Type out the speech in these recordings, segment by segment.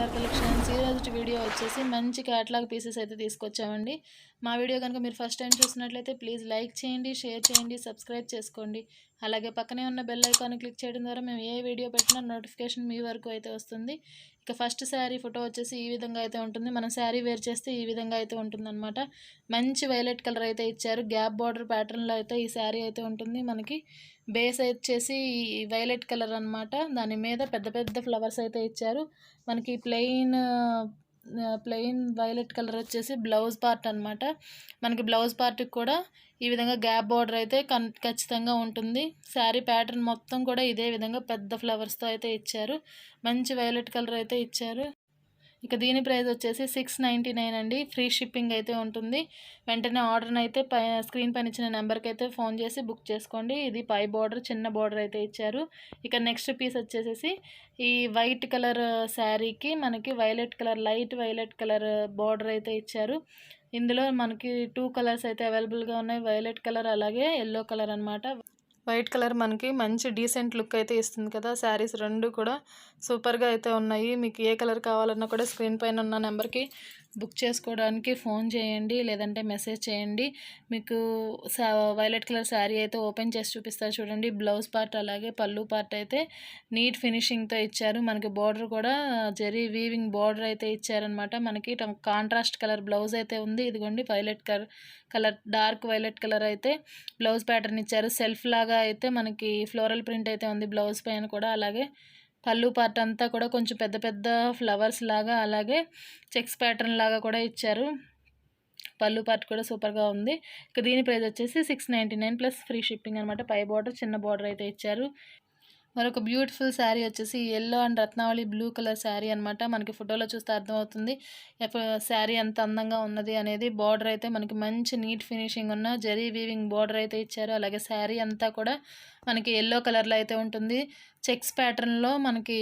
LR collections ఈ రోజు video వచ్చేసి మంచి క్యాట్లాగ్ పీసెస్ అయితే తీసుకొచ్చామండి. మా వీడియో కనుక మీరు ఫస్ట్ టైం చూసినట్లయితే ప్లీజ్ లైక్ చేయండి షేర్ చేయండి సబ్స్క్రైబ్ చేసుకోండి. అలాగే పక్కనే ఉన్న బెల్ ఐకాన్ క్లిక్ చేయడం ద్వారా మేము ఏ వీడియో పెట్టినా నోటిఫికేషన్ మీ వరకు అయితే వస్తుంది. ఇక ఫస్ట్ శారీ ఫోటో వచ్చేసి ఈ విధంగా అయితే ఉంటుంది. మనం శారీ వేర్ చేస్తే ఈ విధంగా అయితే ఉంటుందన్నమాట. మంచి వైలెట్ కలర్ అయితే ఇచ్చారు. గ్యాప్ బార్డర్ ప్యాటర్న్లో అయితే ఈ శారీ అయితే ఉంటుంది. మనకి బేస్ వచ్చేసి వైలెట్ కలర్ అన్నమాట. దాని మీద పెద్ద పెద్ద ఫ్లవర్స్ అయితే ఇచ్చారు. మనకి ప్లెయిన్ ప్లెయిన్ వైలెట్ కలర్ వచ్చేసి బ్లౌజ్ పార్ట్ అనమాట మనకి బ్లౌజ్ పార్ట్కి కూడా ఈ విధంగా గ్యాప్ బార్డర్ అయితే కన్ ఖచ్చితంగా ఉంటుంది. శారీ ప్యాటర్న్ మొత్తం కూడా ఇదే విధంగా పెద్ద ఫ్లవర్స్తో అయితే ఇచ్చారు. మంచి వైలెట్ కలర్ అయితే ఇచ్చారు. ఇక దీని ప్రైస్ వచ్చేసి సిక్స్ నైంటీ నైన్ అండి. ఫ్రీ షిప్పింగ్ అయితే ఉంటుంది. వెంటనే ఆర్డర్ని అయితే పై స్క్రీన్ పైన ఇచ్చిన నెంబర్కి అయితే ఫోన్ చేసి బుక్ చేసుకోండి. ఇది పై బార్డర్ చిన్న బార్డర్ అయితే ఇచ్చారు. ఇక నెక్స్ట్ పీస్ వచ్చేసేసి ఈ వైట్ కలర్ శారీకి మనకి violet colour light violet colour border అయితే ఇచ్చారు. ఇందులో మనకి టూ కలర్స్ అయితే అవైలబుల్గా ఉన్నాయి. వైలెట్ కలర్ అలాగే ఎల్లో కలర్ అనమాట వైట్ కలర్ మనకి మంచి డీసెంట్ లుక్ అయితే ఇస్తుంది కదా. శారీస్ రెండు కూడా సూపర్గా అయితే ఉన్నాయి. మీకు ఏ కలర్ కావాలన్నా కూడా స్క్రీన్ పైన ఉన్న నెంబర్కి బుక్ చేసుకోవడానికి ఫోన్ చేయండి లేదంటే మెసేజ్ చేయండి. మీకు వైలెట్ కలర్ శారీ అయితే ఓపెన్ చేసి చూపిస్తారు చూడండి. బ్లౌజ్ పార్ట్ అలాగే పళ్ళు పార్ట్ అయితే నీట్ ఫినిషింగ్తో ఇచ్చారు. మనకి బార్డర్ కూడా జరీ వీవింగ్ బార్డర్ అయితే ఇచ్చారనమాట మనకి కాంట్రాస్ట్ కలర్ బ్లౌజ్ అయితే ఉంది. ఇదిగోండి violet colour colour dark violet colour అయితే బ్లౌజ్ ప్యాటర్న్ ఇచ్చారు. సెల్ఫ్ లాగా అయితే మనకి ఫ్లోరల్ ప్రింట్ అయితే ఉంది బ్లౌజ్ పైన కూడా. అలాగే పళ్ళు పార్ట్ అంతా కూడా కొంచెం పెద్ద పెద్ద ఫ్లవర్స్ లాగా అలాగే చెక్స్ ప్యాటర్న్ లాగా కూడా ఇచ్చారు. పళ్ళు పార్ట్ కూడా సూపర్గా ఉంది. ఇక దీని ప్రైస్ వచ్చేసి six ninety nine plus free shipping అనమాట పై బార్డర్ చిన్న బార్డర్ అయితే ఇచ్చారు. మరొక బ్యూటిఫుల్ శారీ వచ్చేసి yellow and Ratnavali blue colour sari అనమాట మనకి ఫోటోలో చూస్తే అర్థమవుతుంది. శారీ ఎంత అందంగా ఉన్నది అనేది బార్డర్ అయితే మనకి మంచి నీట్ ఫినిషింగ్ ఉన్న జరీ వీవింగ్ బార్డర్ అయితే ఇచ్చారు. అలాగే శారీ అంతా కూడా మనకి ఎల్లో కలర్లో అయితే ఉంటుంది. చెక్స్ ప్యాటర్న్లో మనకి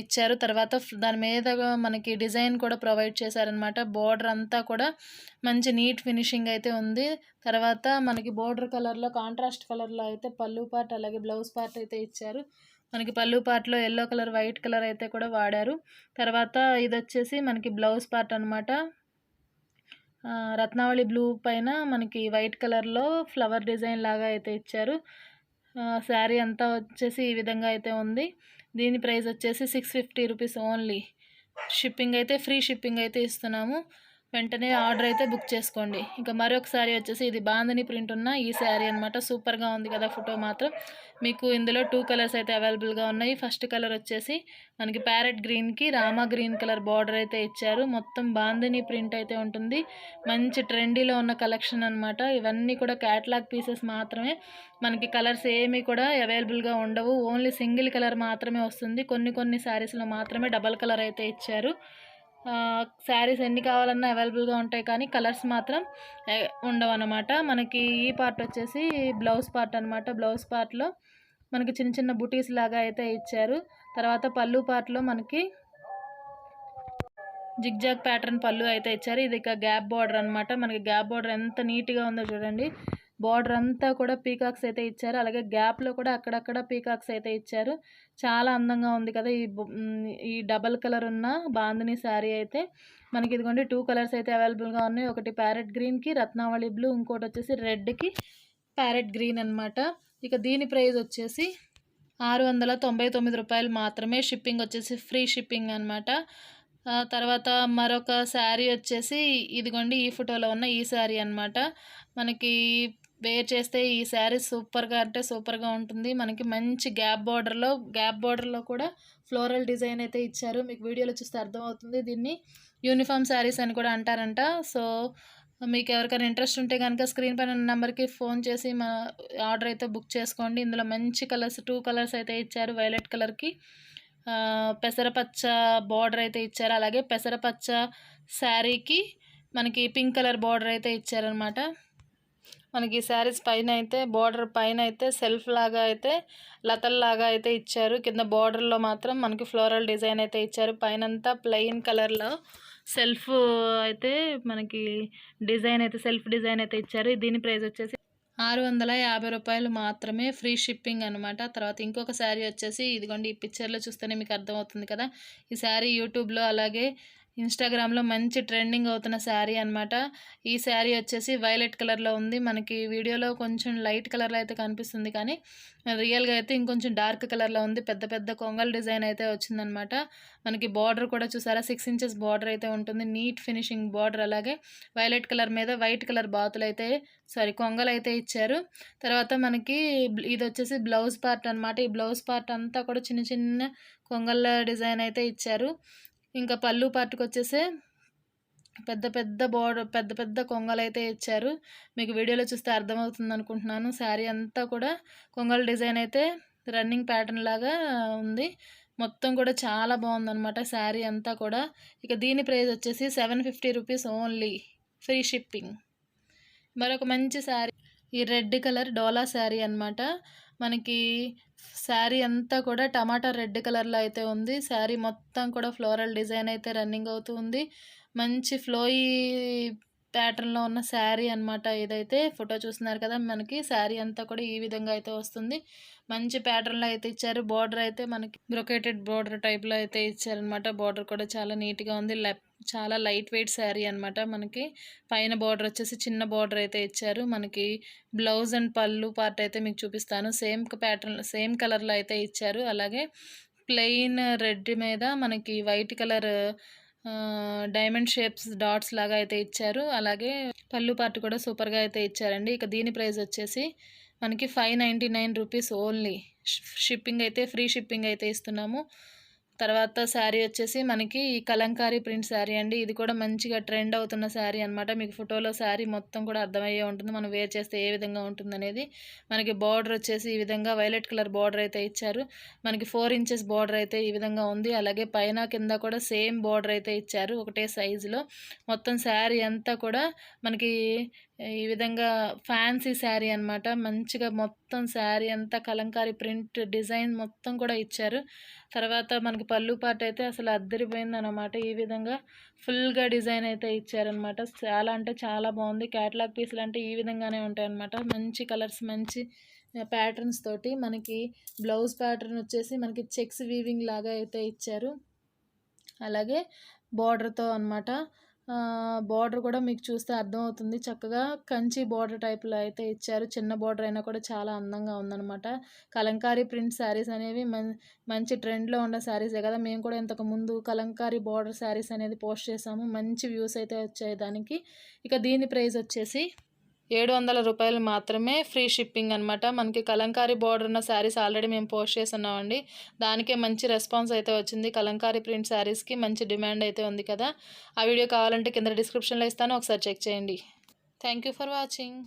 ఇచ్చారు. తర్వాత దాని మీద మనకి డిజైన్ కూడా ప్రొవైడ్ చేశారనమాట బోర్డర్ అంతా కూడా మంచి నీట్ ఫినిషింగ్ అయితే ఉంది. తర్వాత మనకి బోర్డర్ కలర్లో కాంట్రాస్ట్ కలర్లో అయితే పళ్ళు పార్ట్ అలాగే బ్లౌజ్ పార్ట్ అయితే ఇచ్చారు. మనకి పళ్ళు పార్ట్లో ఎల్లో కలర్ వైట్ కలర్ అయితే కూడా వాడారు. తర్వాత ఇది వచ్చేసి మనకి బ్లౌజ్ పార్ట్ అనమాట రత్నావళి బ్లూ పైన మనకి వైట్ కలర్లో ఫ్లవర్ డిజైన్ లాగా అయితే ఇచ్చారు. శారీ అంతా వచ్చేసి ఈ విధంగా అయితే ఉంది. దీని ప్రైస్ వచ్చేసి six fifty rupees only shipping అయితే ఫ్రీ షిప్పింగ్ అయితే ఇస్తున్నాము. వెంటనే ఆర్డర్ అయితే బుక్ చేసుకోండి. ఇంకా మరొక శారీ వచ్చేసి ఇది బాందని ప్రింట్ ఉన్న ఈ శారీ అనమాట సూపర్గా ఉంది కదా ఫోటో మాత్రం. మీకు ఇందులో టూ కలర్స్ అయితే అవైలబుల్గా ఉన్నాయి. ఫస్ట్ కలర్ వచ్చేసి మనకి ప్యారెట్ గ్రీన్కి రామా గ్రీన్ కలర్ బార్డర్ అయితే ఇచ్చారు. మొత్తం బాందని ప్రింట్ అయితే ఉంటుంది. మంచి ట్రెండీలో ఉన్న కలెక్షన్ అనమాట ఇవన్నీ కూడా క్యాట్లాగ్ పీసెస్ మాత్రమే. మనకి కలర్స్ ఏమీ కూడా అవైలబుల్గా ఉండవు. ఓన్లీ సింగిల్ కలర్ మాత్రమే వస్తుంది. కొన్ని కొన్ని శారీస్లో మాత్రమే డబల్ కలర్ అయితే ఇచ్చారు. శారీస్ ఎన్ని కావాలన్నా అవైలబుల్గా ఉంటాయి కానీ కలర్స్ మాత్రం ఉండవు అనమాట మనకి ఈ పార్ట్ వచ్చేసి బ్లౌజ్ పార్ట్ అనమాట బ్లౌజ్ పార్ట్లో మనకి చిన్న చిన్న బుటీస్ లాగా అయితే ఇచ్చారు. తర్వాత పళ్ళు పార్ట్లో మనకి జిగ్జాగ్ ప్యాటర్న్ పళ్ళు అయితే ఇచ్చారు. ఇది ఇక గ్యాప్ బార్డర్ అనమాట మనకి గ్యాప్ బార్డర్ ఎంత నీట్గా ఉందో చూడండి. బార్డర్ అంతా కూడా పీకాక్స్ అయితే ఇచ్చారు. అలాగే గ్యాప్లో కూడా అక్కడక్కడ పీకాక్స్ అయితే ఇచ్చారు. చాలా అందంగా ఉంది కదా ఈ ఈ డబల్ కలర్ ఉన్న బాందిని శారీ అయితే. మనకి ఇదిగోండి టూ కలర్స్ అయితే అవైలబుల్గా ఉన్నాయి. ఒకటి ప్యారెట్ గ్రీన్కి రత్నావళి బ్లూ ఇంకోటి వచ్చేసి రెడ్కి ప్యారెట్ గ్రీన్ అనమాట ఇక దీని ప్రైస్ వచ్చేసి ఆరు వందల తొంభై తొమ్మిది రూపాయలు మాత్రమే. షిప్పింగ్ వచ్చేసి ఫ్రీ షిప్పింగ్ అనమాట తర్వాత మరొక శారీ వచ్చేసి ఇదిగోండి ఈ ఫోటోలో ఉన్న ఈ శారీ అనమాట మనకి వేర్ చేస్తే ఈ శారీ సూపర్గా అంటే సూపర్గా ఉంటుంది. మనకి మంచి గ్యాప్ బార్డర్లో గ్యాప్ బార్డర్లో కూడా ఫ్లోరల్ డిజైన్ అయితే ఇచ్చారు. మీకు వీడియోలో చూస్తే అర్థమవుతుంది. దీన్ని యూనిఫామ్ శారీస్ అని కూడా అంటారంట. సో మీకు ఎవరికైనా ఇంట్రెస్ట్ ఉంటే కనుక స్క్రీన్ పైన నెంబర్కి ఫోన్ చేసి మా ఆర్డర్ అయితే బుక్ చేసుకోండి. ఇందులో మంచి కలర్స్ టూ కలర్స్ అయితే ఇచ్చారు వైలెట్ కలర్కి. పెసరపచ్చ బార్డర్ అయితే ఇచ్చారు. అలాగే పెసరపచ్చ శారీకి మనకి పింక్ కలర్ బార్డర్ అయితే ఇచ్చారనమాట మనకి శారీస్ పైన అయితే బార్డర్ పైన అయితే సెల్ఫ్ లాగా అయితే లతల్లాగా అయితే ఇచ్చారు. కింద బార్డర్లో మాత్రం మనకి ఫ్లోరల్ డిజైన్ అయితే ఇచ్చారు. పైన అంతా ప్లెయిన్ కలర్లో సెల్ఫ్ అయితే మనకి డిజైన్ అయితే సెల్ఫ్ డిజైన్ అయితే ఇచ్చారు. దీని ప్రైస్ వచ్చేసి ఆరు వందల యాభై రూపాయలు మాత్రమే. ఫ్రీ షిప్పింగ్ అనమాట తర్వాత ఇంకొక శారీ వచ్చేసి ఇదిగోండి ఈ పిక్చర్లో చూస్తేనే మీకు అర్థమవుతుంది కదా. ఈ శారీ యూట్యూబ్లో అలాగే ఇన్స్టాగ్రామ్లో మంచి ట్రెండింగ్ అవుతున్న శారీ అనమాట ఈ శారీ వచ్చేసి వైలెట్ కలర్లో ఉంది. మనకి వీడియోలో కొంచెం లైట్ కలర్లో అయితే కనిపిస్తుంది కానీ రియల్గా అయితే ఇంకొంచెం డార్క్ కలర్లో ఉంది. పెద్ద పెద్ద కొంగల్ డిజైన్ అయితే వచ్చిందనమాట మనకి బార్డర్ కూడా చూసారా? సిక్స్ ఇంచెస్ బార్డర్ అయితే ఉంటుంది. నీట్ ఫినిషింగ్ బార్డర్ అలాగే వైలెట్ కలర్ మీద వైట్ కలర్ బాతులు అయితే సారీ కొంగలు అయితే ఇచ్చారు. తర్వాత మనకి ఇది వచ్చేసి బ్లౌజ్ పార్ట్ అనమాట ఈ బ్లౌజ్ పార్ట్ అంతా కూడా చిన్న చిన్న కొంగళ్ళ డిజైన్ అయితే ఇచ్చారు. ఇంకా పళ్ళు పార్ట్కి వచ్చేసి పెద్ద పెద్ద బోర్డర్ పెద్ద పెద్ద కొంగలు అయితే ఇచ్చారు. మీకు వీడియోలో చూస్తే అర్థమవుతుంది అనుకుంటున్నాను శారీ అంతా కూడా కొంగల డిజైన్ అయితే రన్నింగ్ ప్యాటర్న్ లాగా ఉంది. మొత్తం కూడా చాలా బాగుందనమాట శారీ అంతా కూడా. ఇక దీని ప్రైస్ వచ్చేసి seven fifty rupees only. Free shipping. మరొక మంచి శారీ ఈ రెడ్ కలర్ డోలా శారీ అనమాట మనకి శారీ అంతా కూడా టమాటా రెడ్ కలర్లో అయితే ఉంది. శారీ మొత్తం కూడా ఫ్లోరల్ డిజైన్ అయితే రన్నింగ్ అవుతూ ఉంది. మంచి ఫ్లోయి ప్యాటర్న్లో ఉన్న శారీ అనమాట ఇదైతే ఫోటో చూస్తున్నారు కదా మనకి శారీ అంతా కూడా ఈ విధంగా అయితే వస్తుంది. మంచి ప్యాటర్న్లో అయితే ఇచ్చారు. బార్డర్ అయితే మనకి బ్రొకేటెడ్ బార్డర్ టైప్లో అయితే ఇచ్చారనమాట బార్డర్ కూడా చాలా నీట్గా ఉంది. చాలా లైట్ వెయిట్ శారీ అనమాట మనకి. పైన బార్డర్ వచ్చేసి చిన్న బార్డర్ అయితే ఇచ్చారు. మనకి బ్లౌజ్ అండ్ పళ్ళు పార్ట్ అయితే మీకు చూపిస్తాను. సేమ్ ప్యాటర్న్ సేమ్ కలర్లో అయితే ఇచ్చారు. అలాగే ప్లెయిన్ రెడ్ మీద మనకి white colour diamond shapes dots లాగా అయితే ఇచ్చారు. అలాగే పళ్ళు పార్ట్ కూడా సూపర్గా అయితే ఇచ్చారండి. ఇక దీని ప్రైస్ వచ్చేసి మనకి five ninety nine rupees only shipping అయితే ఫ్రీ షిప్పింగ్ అయితే ఇస్తున్నాము. తర్వాత శారీ వచ్చేసి మనకి ఈ కలంకారీ ప్రింట్ శారీ అండి. ఇది కూడా మంచిగా ట్రెండ్ అవుతున్న శారీ అనమాట మీకు ఫోటోలో శారీ మొత్తం కూడా అర్థమయ్యే ఉంటుంది. మనం వేర్ చేస్తే ఏ విధంగా ఉంటుందనేది మనకి బార్డర్ వచ్చేసి ఈ విధంగా వైలెట్ కలర్ బార్డర్ అయితే ఇచ్చారు. మనకి ఫోర్ ఇంచెస్ బార్డర్ అయితే ఈ విధంగా ఉంది. అలాగే పైన కింద కూడా సేమ్ బార్డర్ అయితే ఇచ్చారు. ఒకటే సైజులో. మొత్తం శారీ అంతా కూడా మనకి ఈ విధంగా ఫ్యాన్సీ శారీ అనమాట మంచిగా మొత్తం శారీ అంతా కలంకారీ ప్రింట్ డిజైన్ మొత్తం కూడా ఇచ్చారు. తర్వాత మనకి పళ్ళు పాట అయితే అసలు అద్దరిపోయింది అనమాట ఈ విధంగా ఫుల్గా డిజైన్ అయితే ఇచ్చారనమాట చాలా అంటే చాలా బాగుంది. క్యాటలాగ్ పీసులు అంటే ఈ విధంగానే ఉంటాయన్నమాట. మంచి కలర్స్ మంచి ప్యాటర్న్స్ తోటి మనకి బ్లౌజ్ ప్యాటర్న్ వచ్చేసి మనకి చెక్స్ వీవింగ్ లాగా అయితే ఇచ్చారు. అలాగే బార్డర్తో అనమాట బార్డర్ కూడా మీకు చూస్తే అర్థమవుతుంది. చక్కగా కంచి బార్డర్ టైప్లో అయితే ఇచ్చారు. చిన్న బార్డర్ అయినా కూడా చాలా అందంగా ఉందన్నమాట. కలంకారీ ప్రింట్ శారీస్ అనేవి మంచి ట్రెండ్లో ఉన్న శారీసే కదా. మేము కూడా ఇంతకు ముందు కలంకారీ బార్డర్ శారీస్ అనేది పోస్ట్ చేసాము. మంచి వ్యూస్ అయితే వచ్చాయి దానికి. ఇక దీని ప్రైస్ వచ్చేసి ఏడు వందల రూపాయలు మాత్రమే ఫ్రీ షిప్పింగ్ అనమాట మనకి కలంకారీ బార్డర్ ఉన్న శారీస్ ఆల్రెడీ మేము పోస్ట్ చేస్తున్నామండి. దానికే మంచి రెస్పాన్స్ అయితే వచ్చింది. కలంకారీ ప్రింట్ శారీస్కి మంచి డిమాండ్ అయితే ఉంది కదా. ఆ వీడియో కావాలంటే కింద డిస్క్రిప్షన్లో ఇస్తాను. ఒకసారి చెక్ చేయండి. Thank for watching.